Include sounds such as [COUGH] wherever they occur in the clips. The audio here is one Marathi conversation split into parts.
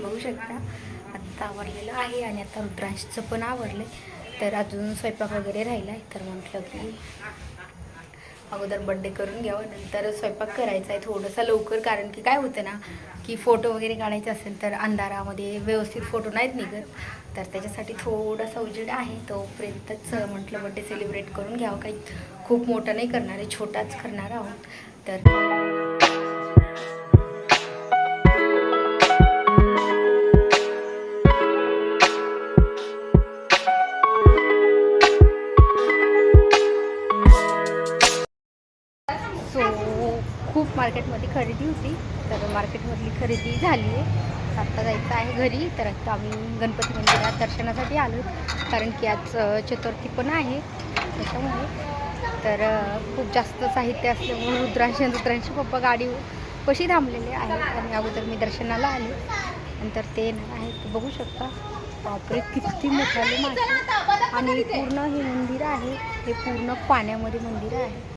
बघू शकता. आत्ता आवरलेलं आहे आणि आता रुद्रांशचं पण आवरलं तर अजून स्वयंपाक वगैरे राहिला आहे तर म्हटलं की अगोदर बड्डे करून घ्यावं. नंतर स्वयंपाक करायचा आहे थोडंसं लवकर कारण की काय होतं ना की फोटो वगैरे काढायचे असेल तर अंधारामध्ये व्यवस्थित फोटो नाहीत निघत. तर त्याच्यासाठी थोडासा उजेड आहे. तोपर्यंतच म्हटलं बड्डे सेलिब्रेट करून घ्यावं. काही खूप मोठा नाही करणार आहे छोटाच करणार आहोत. तर मार्केटमध्ये खरेदी होती. तर मार्केटमधली खरेदी झाली आहे. आत्ता जायचं आहे घरी. तर आता आम्ही गणपती मंदिरात दर्शनासाठी आलो कारण की आज चतुर्थी पण आहे. त्याच्यामुळे. तर खूप जास्त साहित्य असल्यामुळे रुद्रांशी रुद्रांशी पप्पा गाडी कशी थांबलेले आहेत. आणि अगोदर मी दर्शनाला आले. नंतर ते येणार आहेत. बघू शकता. बापरे किती मोठाले मासे आणि पूर्ण हे मंदिर आहे. हे पूर्ण पाण्यामध्ये मंदिर आहे.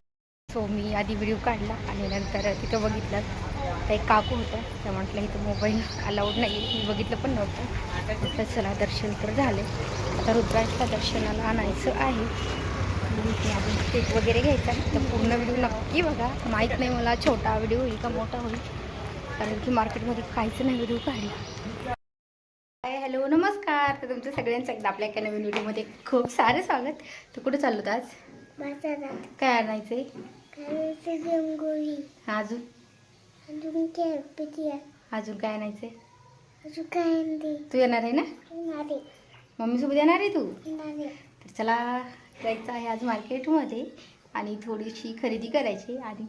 सो मी आधी व्हिडिओ काढला आणि नंतर तिथं बघितलं. काही काकू होत्या त्या म्हटलं इथं मोबाईल अलाउड नाही मी बघितलं पण नव्हतं. म्हटलं चला दर्शन तर झाले. आता रुद्रांशला दर्शनाला आणायचं आहे. केक वगैरे घ्यायचा आहे. तर पूर्ण व्हिडिओ नक्की बघा. माहीत नाही मला छोटा व्हिडिओ होईल का मोठा होईल. कारण की मार्केटमध्ये काहीच नाही व्हिडिओ काढला. हाय हॅलो नमस्कार. तर तुमचं सगळ्यांचं एकदा आपल्या एका नवीन व्हिडिओमध्ये खूप सारं स्वागत. तर कुठं चाललो होतं आज काय आणायचंय? करायचं रंगोळी अजून? अजून अजून काय आणायचंय? अजून काय आणते तू येणार आहे ना? नारे मम्मी सोबत येणार आहे तू? तर चला जायचं आहे आज मार्केटमध्ये आणि थोडीशी खरेदी करायची आणि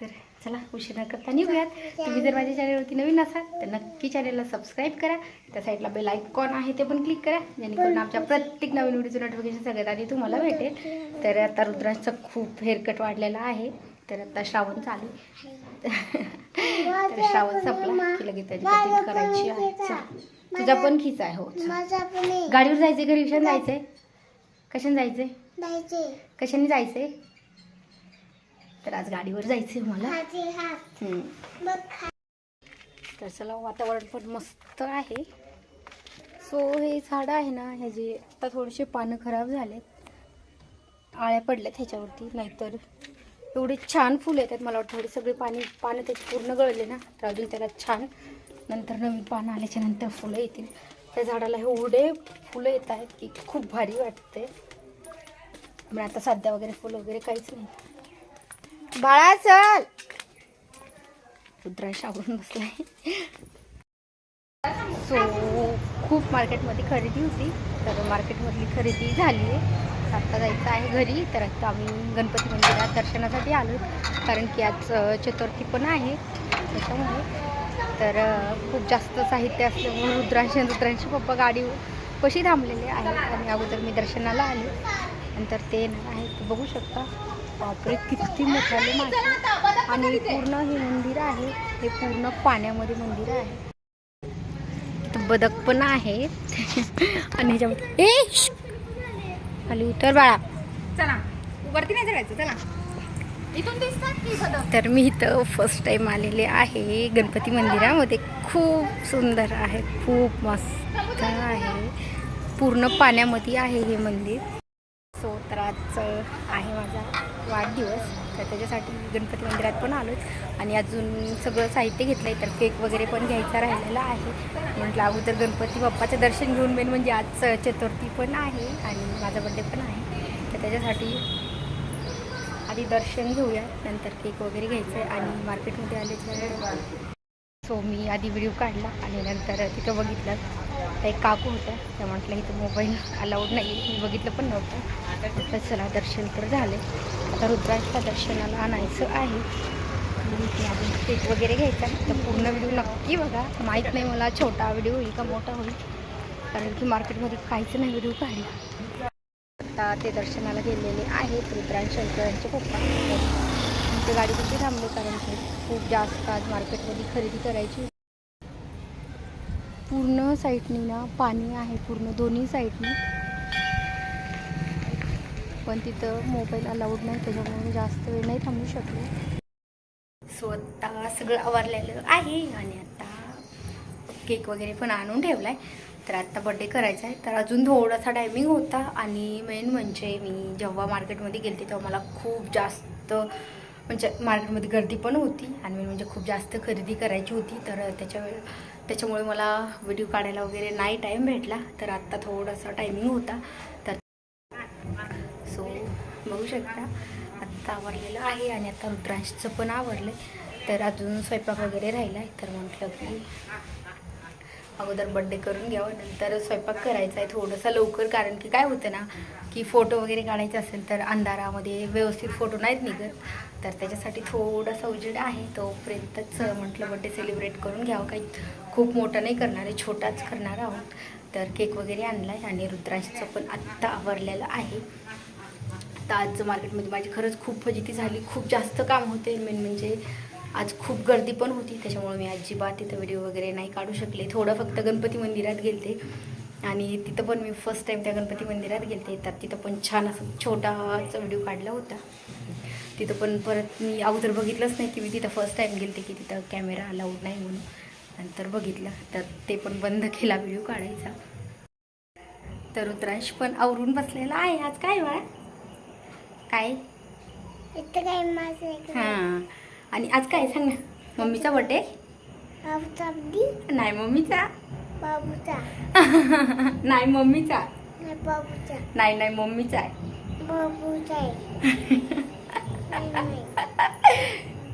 तर चला उशीर न करता निघूयात. तुम्ही जर माझ्या चॅनलवरती नवीन असाल तर नक्की चॅनलला सबस्क्राईब करा. त्या साईडला बेल आयकॉन आहे ते पण क्लिक करा. जेणेकरून आमच्या प्रत्येक नवीन व्हिडिओचं नोटिफिकेशन सगळ्यात आधी तुम्हाला भेटेल. तर आता रुद्रांचा खूप हेअरकट वाढलेला आहे. तर आता श्रावण चालू तर श्रावण संपला की लगेच त्याची कटिंग करायची आहे. तुझा पण खिचा आहे हो. गाडीवर जायचंय का रिक्षाने जायचंय? कशाने जायचंय? जायचे कशाने जायचंय? तर आज गाडीवर जायचंय मला. तर चला वातावरण पण मस्त आहे. सो हे झाडं आहे ना ह्याचे आता थोडेसे पानं खराब झालेत. आळ्या पडल्यात ह्याच्यावरती नाहीतर एवढे छान फुलं येतात मला वाटतं. थोडे सगळे पाणी पानं त्याचे पूर्ण गळले ना तर अजून त्याला छान नंतर नवीन पानं आल्याच्यानंतर फुलं येतील. त्या झाडाला एवढे फुलं येत आहेत की खूप भारी वाटते पण आता सध्या वगैरे फुलं वगैरे काहीच नाही. बाळा चल. रुद्रांश शावरून बसलाय. सो खूप मार्केटमध्ये खरेदी होती. तर मार्केटमधली खरेदी झाली आहे. आत्ता जायचं आहे घरी. तर आता आम्ही गणपती मंदिरात दर्शनासाठी आलो कारण की आज चतुर्थी पण आहे. त्याच्यामुळे. तर खूप जास्त साहित्य असल्यामुळे रुद्रांशी रुद्रांशी पप्पा गाडी कशी थांबलेली आहे आणि अगोदर मी दर्शनाला आले. नंतर ते येणार आहे बघू शकता. बापरे किती मोठाले मासे आणि पूर्ण हे मंदिर आहे हे पूर्ण पाण्यामध्ये मंदिर आहे. बदक पण आहे. आणि ह्याच्यामध्ये! खाली उतर बाळा. चला वरती नाही चढायचं चला. तर मी इथं फर्स्ट टाईम आलेले आहे गणपती मंदिरामध्ये. खूप सुंदर आहे खूप मस्त आहे. पूर्ण पाण्यामध्ये आहे हे मंदिर. सो तर आज आहे माझा. वाढदिवस. तर त्याच्यासाठी गणपती मंदिरात पण आलो आणि अजून सगळं साहित्य घेतलं आहे तर केक वगैरे पण घ्यायचा राहिलेला आहे. म्हटलं अगोदर गणपती बाप्पाचं दर्शन घेऊन मेन म्हणजे आज चतुर्थी पण आहे आणि माझा बड्डे पण आहे. तर त्याच्यासाठी आधी दर्शन घेऊया नंतर केक वगैरे घ्यायचं आहे आणि मार्केटमध्ये आल्याच्या सो मी आधी व्हिडिओ काढला आणि नंतर तिथं बघितलं. एक काकू होतं तर म्हटलं इथं मोबाईल अलाउड नाही मी बघितलं पण नव्हतं. तर चला दर्शन तर झाले आता रुद्रांशला दर्शनाला आणायचं आहे. आणि केक वगैरे घ्यायचा आहे. तर पूर्ण व्हिडिओ नक्की बघा. माहीत नाही मला छोटा व्हिडिओ होईल का मोठा होईल. कारण की मार्केटमध्ये काहीच नाही व्हिडिओ काढला. आता ते दर्शनाला गेलेले आहेत रुद्रांश शंकरांचे पप्पा. ते गाडी कशी थांबली? कारण की खूप जास्त आज मार्केटमध्ये खरेदी करायची पूर्ण साईडनी ना पाणी आहे. पूर्ण दोन्ही साईडनी पण तिथं मोबाईल अलाउड नाही त्याच्यामुळे जास्त वेळ नाही थांबू शकले. सो सगळं आवरलेलं आहे आणि आता केक वगैरे पण आणून ठेवला आहे तर आत्ता बड्डे करायचा आहे. तर अजून थोडासा टायमिंग होता आणि मेन म्हणजे मी जेव्हा मार्केटमध्ये गेले तेव्हा मला खूप जास्त म्हणजे मार्केटमध्ये गर्दी पण होती आणि मेन म्हणजे खूप जास्त खरेदी करायची होती. तर त्याच्या त्याच्यामुळे मला व्हिडिओ काढायला वगैरे नाही टाईम भेटला. तर आत्ता थोडासा टायमिंग होता. तर बघू शकता. आत्ता आवरलेलं आहे आणि आता रुद्रांशचं पण आवरलं तर अजून स्वयंपाक वगैरे राहिला आहे तर म्हटलं की अगोदर बड्डे करून घ्यावं नंतर स्वयंपाक करायचा आहे थोडंसं लवकर. कारण की काय होतं ना की फोटो वगैरे काढायचे असेल तर अंधारामध्ये व्यवस्थित फोटो नाहीत निघत. तर त्याच्यासाठी थोडासा उजेड आहे. तोपर्यंतच म्हटलं बड्डे सेलिब्रेट करून घ्यावं. काही खूप मोठा नाही करणार आहे छोटाच करणार आहोत. तर केक वगैरे आणला आहे आणि रुद्रांशचं पण आत्ता आवरलेलं आहे. आता आज मार्केटमध्ये माझी खरंच खूप फजिती झाली. खूप जास्त काम होते. मेन म्हणजे आज खूप गर्दी पण होती. त्याच्यामुळे मी अजिबात तिथं व्हिडिओ वगैरे नाही काढू शकले. थोडं फक्त गणपती मंदिरात गेलते. आणि तिथं पण मी फर्स्ट टाईम त्या गणपती मंदिरात गेलते. तर तिथं पण छान असं छोटाचा व्हिडिओ काढला होता. तिथं पण परत मी अगोदर बघितलंच नाही की मी तिथं फर्स्ट टाईम गेलते की तिथं कॅमेरा अलाउड नाही म्हणून. नंतर बघितलं. तर ते पण बंद केला व्हिडिओ काढायचा. तर उत्तरांश पण आवरून बसलेला आहे. आज काय बाळा? काय? इथं? हां. आणि आज काय? सांग ना. मम्मीचा बर्थडे बाबूचा नाही मम्मीचा? बाबूचा. [LAUGHS] नाही मम्मीचा. नाही बाबूचा. नाही नाही मम्मीचा आहे. बाबूचा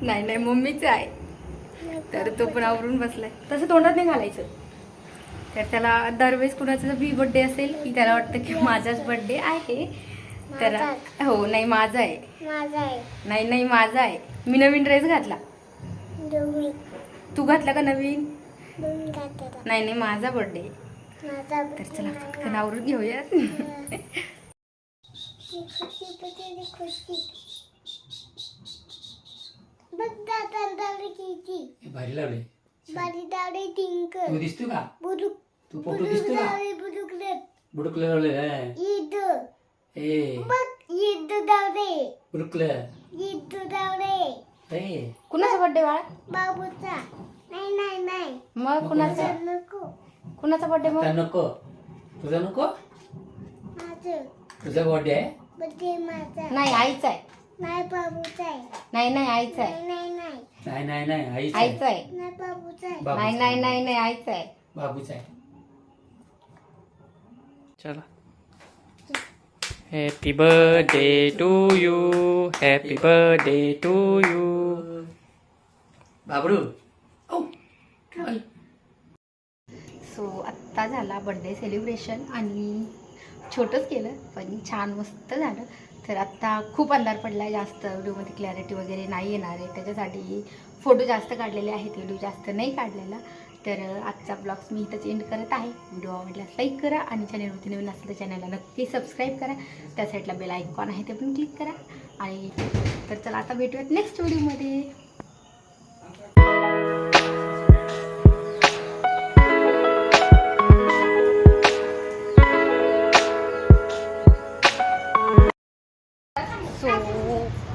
नाही, नाही. मम्मीचा आहे. तर तो पण आवरून बसलाय. तसं तोंडात नाही घालायचं. तर त्याला दरवेळेस कुणाचा बी बड्डे असेल की त्याला वाटतं की माझाच बड्डे आहे तर. हो नाही माझा आहे. माझा आहे. नाही नाही माझा आहे. मी नवीन ड्रेस घातला. तू घातला का नवीन? नाही नाही माझा माझा तर चला पटकन आवरून घेऊया. भारी लावले. बारी दावडी टिंक तू दिसतो का? बुडुक तू फोटो बुडुक दिसतो का दावडी बुडुकले बुडकले लावले काय ए बघ ईद दावडे बुडकले ईद दावडे ए कुणाचा बड्डे बाळा बाबूचा नाही नाही नाही मग कुणाचा नको कुणाचा मग तुझा नको तुझा नको माझं तुझा बर्थडे आहे बड्डे माझा नाही आईचा आहे नाही बाबूचा आहे नाही नाही आईचा आहे नाही नाही नाही नाही नाही नाही आईच आईचा आहे आहे नाही बाबूचा आहे बाबूचा नाही नाही नाही नाही आईचा आहे बाबूचा आहे चला happy birthday to you happy birthday to you बाबडू. So आत्ता झाला बड्डे सेलिब्रेशन आणि छोटंच केलं पण छान मस्त झालं. तर आत्ता खूप अंधार पडला आहे जास्त व्हिडिओमध्ये क्लॅरिटी वगैरे नाही येणार आहे. त्याच्यासाठी फोटो जास्त काढलेले आहेत व्हिडिओ जास्त नाही काढलेला. तर आजचा ब्लॉग्स मी इथंच एंड करत आहे. व्हिडिओ आवडल्यास लाईक करा आणि चॅनलवरती नवीन असेल तर चॅनलला नक्की सबस्क्राईब करा. त्या साईडला बेल आयकॉन आहे ते पण क्लिक करा. आणि तर चला आता भेटूयात नेक्स्ट व्हिडिओमध्ये सो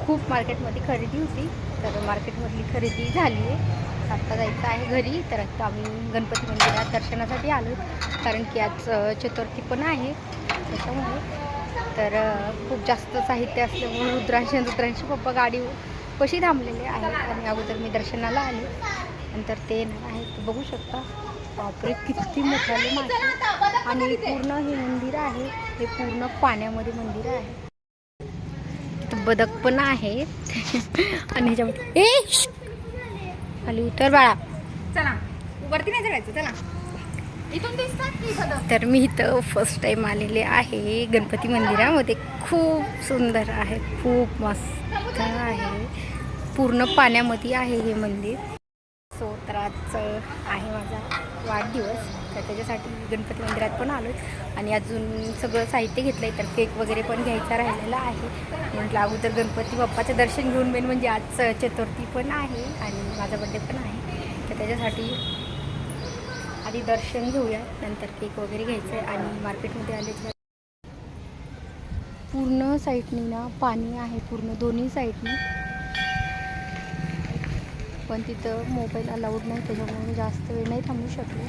खूप मार्केटमध्ये खरेदी होती. तर मार्केटमधली खरेदी झाली आहे. आत्ता जायचं आहे घरी. तर आत्ता आम्ही गणपती मंदिरात दर्शनासाठी आलो. कारण की आज चतुर्थी पण आहे. त्याच्यामुळे. तर खूप जास्त साहित्य असल्यामुळे रुद्रांशी रुद्रांशी पप्पा गाडी कशी थांबलेले आहेत. आणि अगोदर मी दर्शनाला आले. नंतर ते येणार आहे ते बघू शकता. बापरे किती मोठाले मासे आणि पूर्ण हे मंदिर आहे. हे पूर्ण पाण्यामध्ये मंदिर आहे. बदक पण आहे. [LAUGHS] आणि ह्याच्यामध्ये खाली उतर बाळा. चला. वरती नाही तर मी इथं फर्स्ट टाईम आलेले आहे गणपती मंदिरामध्ये. खूप सुंदर आहे खूप मस्त आहे. पूर्ण पाण्यामध्ये आहे हे मंदिर. सो तर आज आहे माझा. वाढदिवस. तर त्याच्यासाठी गणपती मंदिरात पण आलो आणि अजून सगळं साहित्य घेतलं आहे तर केक वगैरे पण घ्यायचा राहिलेला आहे. म्हटलं अगोदर गणपती बाप्पाचं दर्शन घेऊन मेन म्हणजे आज चतुर्थी पण आहे आणि माझा बड्डे पण आहे. तर त्याच्यासाठी आधी दर्शन घेऊया नंतर केक वगैरे घ्यायचं आहे आणि मार्केटमध्ये आले पूर्ण साईडनी ना पाणी आहे पूर्ण दोन्ही साईडनी पण तिथं मोबाईल अलाउड नाही त्याच्यामुळे मी जास्त वेळ नाही थांबू शकले.